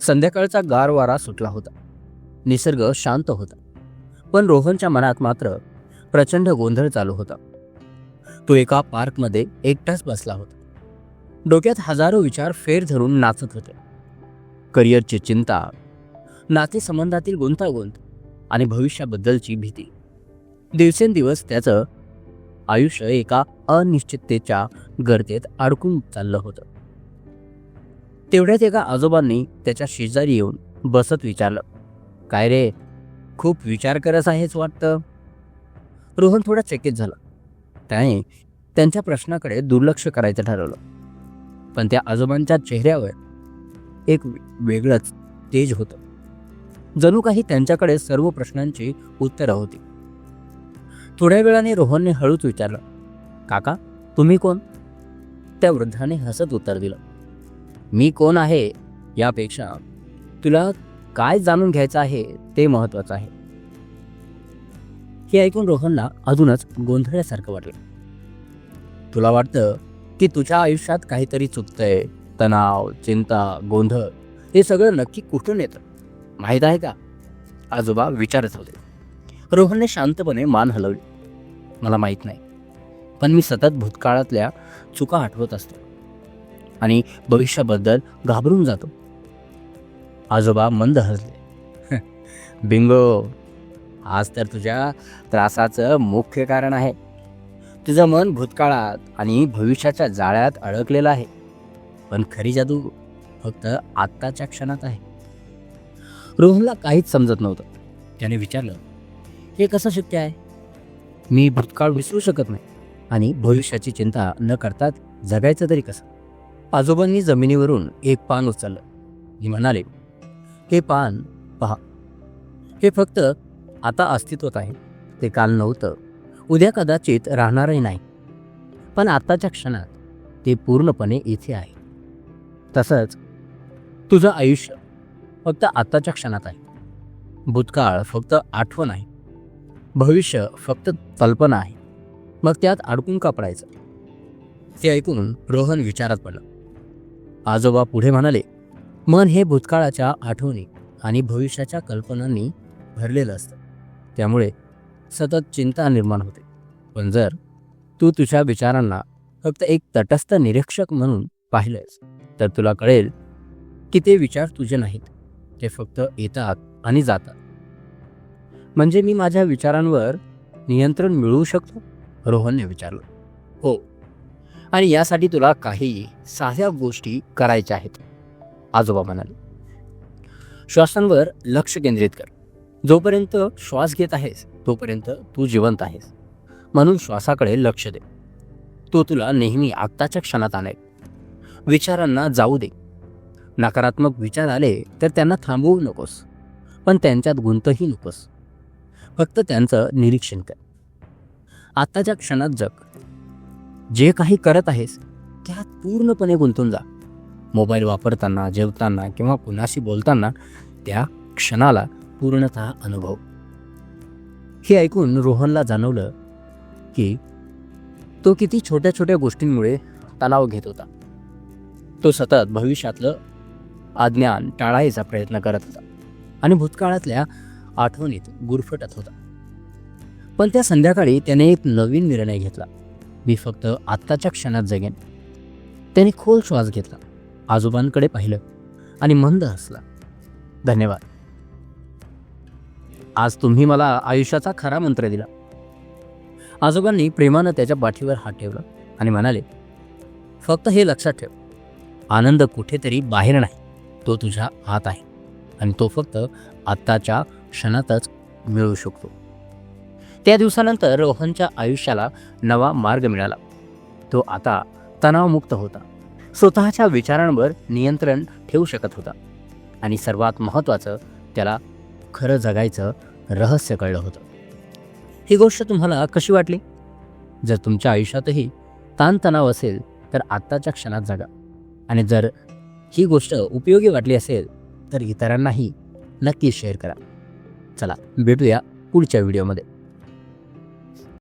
संध्याकाळचा गार वारा सुटला होता. निसर्ग शांत होता. पण रोहनच्या मनात मात्र प्रचंड गोंधळ चालू होता. तो एका पार्कमध्ये एकटाच बसला होता. डोक्यात हजारो विचार फेर धरून नाचत होते. करिअरची चिंता नातेसंबंधातील गुंतागुंत आणि भविष्याबद्दलची भीती. दिवसेंदिवस त्याचं आयुष्य एका अनिश्चिततेच्या गर्तेत अडकून चाललं होतं. तेवढ्यात एका आजोबांनी त्याच्या शेजारी येऊन बसत विचारलं काय रे खूप विचार करत आहेच वाटतं? रोहन थोडा चकित झाला. त्याने त्यांच्या प्रश्नाकडे दुर्लक्ष करायचं ठरवलं. पण त्या आजोबांच्या चेहऱ्यावर एक वेगळंच तेज होतं. जणू काही त्यांच्याकडे सर्व प्रश्नांची उत्तरं होती. थोड्या वेळाने रोहनने हळूच विचारलं काका तुम्ही कोण? त्या वृद्धाने हसत उत्तर दिलं मी कोण आहे यापेक्षा तुला काय जाणून घ्यायचं आहे ते महत्वाचं आहे. हे ऐकून रोहनला अजूनच गोंधळल्यासारखं वाटलं. तुला वाटतं की तुझ्या आयुष्यात काहीतरी चुकतंय तणाव चिंता गोंधळ हे सगळं नक्की कुठून येतं? माहीत आहे का? आजोबा विचारत होते. रोहनने शांतपणे मान हलवली. मला माहीत नाही पण मी सतत भूतकाळातल्या चुका आठवत असतो. आणि भविष्याबद्दल घाबरून जातो. आजोबा मंद हसले. बिंगो आज तर तुझ्या त्रासाचं मुख्य कारण आहे. तुझं मन भूतकाळात आणि भविष्याच्या जाळ्यात अडकलेलं आहे. पण खरी जादू फक्त आत्ताच्या क्षणात आहे. रोहनला काहीच समजत नव्हतं. त्याने विचारलं हे कसं शक्य आहे? मी भूतकाळ विसरू शकत नाही आणि भविष्याची चिंता न करता जगायचं तरी कसं? आजोबांनी जमिनीवरून एक पान उचललं. मी म्हणाले हे पान पहा. हे फक्त आता अस्तित्वात आहे. ते काल नव्हतं. उद्या कदाचित राहणारही नाही. पण आत्ताच्या क्षणात ते पूर्णपणे इथे आहे. तसंच तुझं आयुष्य फक्त आत्ताच्या क्षणात आहे. भूतकाळ फक्त आठवण आहे. भविष्य फक्त कल्पना आहे. मग त्यात अडकून का पडायचं? ते ऐकून रोहन विचारात पडलं. आजोबा पुढे म्हणाले मन हे भूतकाळाच्या आठवणी आणि भविष्याच्या कल्पनांनी भरलेलं असतं. त्यामुळे सतत चिंता निर्माण होते. पण जर तू तुझ्या विचारांना फक्त एक तटस्थ निरीक्षक म्हणून पाहिलंयस तर तुला कळेल की ते विचार तुझे नाहीत. ते फक्त येतात आणि जातात. म्हणजे मी माझ्या विचारांवर नियंत्रण मिळवू शकतो? रोहनने विचारलं. हो. आणि यासाठी तुला काही साध्या गोष्टी करायच्या आहेत. आजोबा म्हणाले. श्वासांवर लक्ष केंद्रित कर. जोपर्यंत श्वास घेत आहेस तोपर्यंत तू जिवंत आहेस. म्हणून श्वासाकडे लक्ष दे. तो तुला नेहमी आत्ताच्या क्षणात आणेल. विचारांना जाऊ दे. नकारात्मक विचार आले तर त्यांना थांबवू नकोस. पण त्यांच्यात गुंतही नकोस. फक्त त्यांचं निरीक्षण कर. आत्ताच्या क्षणात जग. जे काही करत आहेस त्यात पूर्णपणे गुंतून जा. मोबाईल वापरताना जेवताना किंवा कुणाशी बोलताना त्या क्षणाला पूर्णतः अनुभव. हे ऐकून रोहनला जाणवलं की तो किती छोट्या छोट्या गोष्टींमुळे तणाव घेत होता. तो सतत भविष्यातलं अज्ञान टाळायचा प्रयत्न करत होता आणि भूतकाळातल्या आठवणीत गुरफटत होता. पण त्या संध्याकाळी त्याने एक नवीन निर्णय घेतला. मी फक्त आत्ताच्या क्षणात जगेन. त्याने खोल श्वास घेतला. आजोबांकडे पाहिलं आणि मंद हसला. धन्यवाद. आज तुम्ही मला आयुष्याचा खरा मंत्र दिला. आजोबांनी प्रेमानं त्याच्या पाठीवर हात ठेवला आणि म्हणाले फक्त हे लक्षात ठेव. आनंद कुठेतरी बाहेर नाही. तो तुझ्या आत आहे आणि तो फक्त आत्ताच्या क्षणातच मिळू शकतो. त्या दिवसानंतर रोहनच्या आयुष्याला नवा मार्ग मिळाला. तो आता तणावमुक्त होता. स्वतःच्या विचारांवर नियंत्रण ठेवू शकत होता. आणि सर्वात महत्त्वाचं त्याला खरं जगायचं रहस्य कळलं होतं. ही गोष्ट तुम्हाला कशी वाटली? जर तुमच्या आयुष्यातही ताणतणाव असेल तर आत्ताच्या क्षणात जगा. आणि जर ही गोष्ट उपयोगी वाटली असेल तर इतरांनाही नक्की शेअर करा. चला भेटूया पुढच्या व्हिडिओमध्ये.